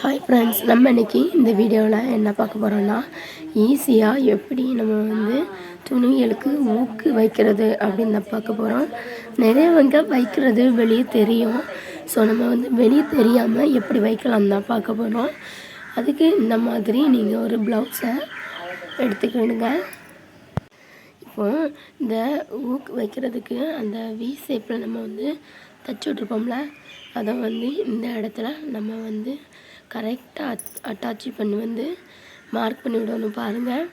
Hi friends நம்ம இன்னைக்கு இந்த வீடியோவில் என்ன பார்க்க போகிறோன்னா ஈஸியாக எப்படி நம்ம வந்து துணிகளுக்கு ஊக்கு வைக்கிறது அப்படின்னு தான் பார்க்க போகிறோம் நிறையவங்க வைக்கிறது வெளியே தெரியும். ஸோ நம்ம வந்து வெளியே தெரியாமல் எப்படி வைக்கலாம் தான் பார்க்க போகிறோம் அதுக்கு இந்த மாதிரி நீங்கள் ஒரு ப்ளவுஸை எடுத்துக்கிடுங்க இப்போ இந்த ஊக்கு வைக்கிறதுக்கு அந்த வி ஷேப்பில் நம்ம வந்து தச்சு விட்ருப்போம்ல அதை வந்து இந்த இடத்துல நம்ம வந்து கரெக்டாக அட் அட்டாச் பண்ணி வந்து மார்க் பண்ணி விடணும் பாருங்கள்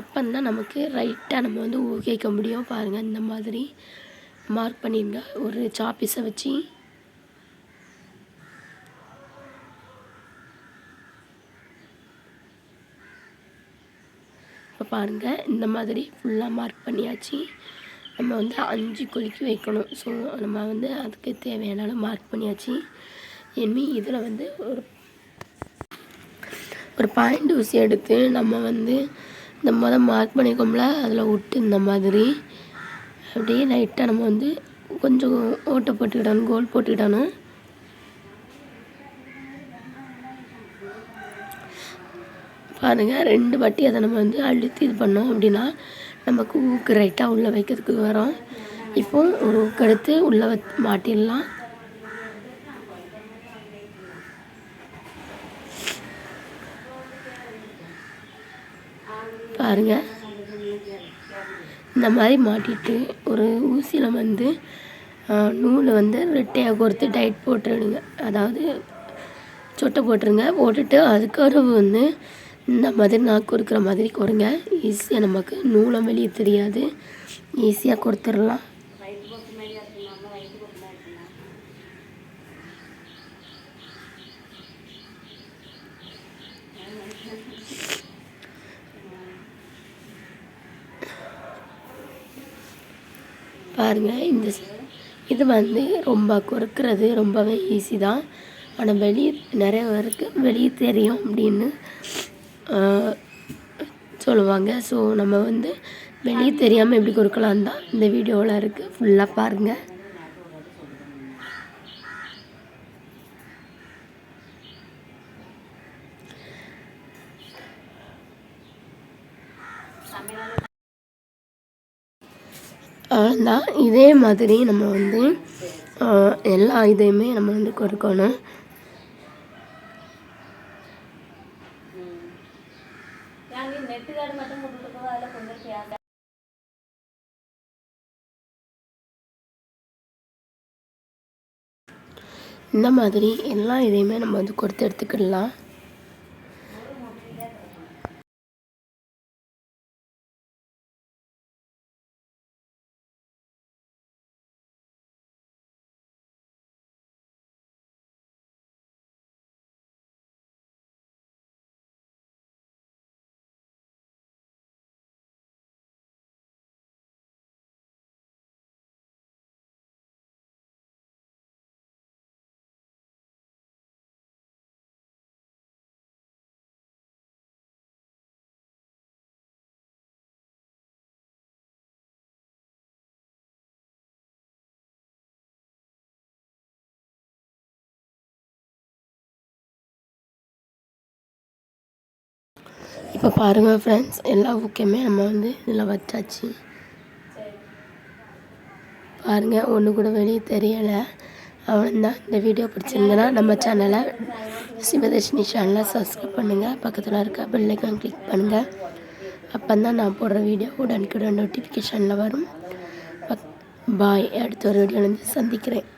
அப்போந்தான் நமக்கு ரைட்டாக நம்ம வந்து ஊகிக்க முடியும் பாருங்கள் இந்த மாதிரி மார்க் பண்ணிடுங்க ஒரு சாப்பீஸை வச்சு. இப்போ பாருங்கள் இந்த மாதிரி ஃபுல்லாக மார்க் பண்ணியாச்சு. நம்ம வந்து அஞ்சு குலுக்கி வைக்கணும். ஸோ நம்ம வந்து அதுக்கு தேவையான மார்க் பண்ணியாச்சு. இனிமேல் இதில் வந்து ஒரு ஒரு பாயிண்ட் ஊசி எடுத்து நம்ம வந்து இந்த மொதல் மார்க் பண்ணியிருக்கோம்ல அதில் விட்டு இந்த மாதிரி. அப்படியே லைட்டாக நம்ம வந்து கொஞ்சம் ஓட்டை போட்டுக்கிடணும் கோல் போட்டுக்கிடணும். பாருங்கள் ரெண்டு வாட்டி அதை நம்ம வந்து அழுத்தி இது பண்ணோம் அப்படின்னா நமக்கு ஊக்கு ரைட்டாக உள்ளே வைக்கிறதுக்கு வரும். இப்போ ஒரு ஊக்கெடுத்து உள்ளே வ மாட்டிடலாம். பாருங்கள் இந்த மாதிரி மாட்டிட்டு ஒரு ஊசியில் வந்து நூலை வந்து ரெட்டையாக கோர்த்து டைட் போட்டுடுங்க அதாவது சொட்டை போட்டுருங்க. போட்டுட்டு அதுக்கப்புறம் வந்து இந்த மாதிரி நான் கொடுக்குற மாதிரி கொடுங்க ஈஸியாக நமக்கு நூலும் வெளியே தெரியாது. ஈஸியாக கொடுத்துடலாம் பாருங்கள் இந்த இது வந்து ரொம்ப குறுக்கிறது ரொம்பவே ஈஸி தான். ஆனால் வெளியே நிறைய பேருக்கு வெளியே தெரியும் அப்படின்னு சொல்லுவாங்க. ஸோ நம்ம வந்து வெளியே தெரியாமல் எப்படி கொடுக்கலாம் தான் இந்த வீடியோவில் இருக்குது ஃபுல்லாக பாருங்கள் தான் இதே மாதிரி நம்ம வந்து எல்லா இதையுமே நம்ம வந்து கொடுக்கணும். இந்த மாதிரி எல்லா இதையுமே நம்ம வந்து கொடுத்து எடுத்துக்கிடலாம். இப்போ பாருங்கள் ஃப்ரெண்ட்ஸ் எல்லா புக்கையுமே நம்ம வந்து இதில் வச்சாச்சு. பாருங்கள் ஒன்று கூட வெளியே தெரியலை. அவ்வளோந்தான் இந்த வீடியோ பிடிச்சிருந்தேன்னா நம்ம சேனலை சிவதர்ஷினி சேனலை சப்ஸ்கிரைப் பண்ணுங்கள் பக்கத்தில் இருக்க பெல்லைக்கான் கிளிக் பண்ணுங்கள் அப்போ தான் நான் போடுற வீடியோ உடனுக்குடன் நோட்டிஃபிகேஷனில் வரும். பாய் அடுத்த ஒரு வீடியோலேருந்து சந்திக்கிறேன்.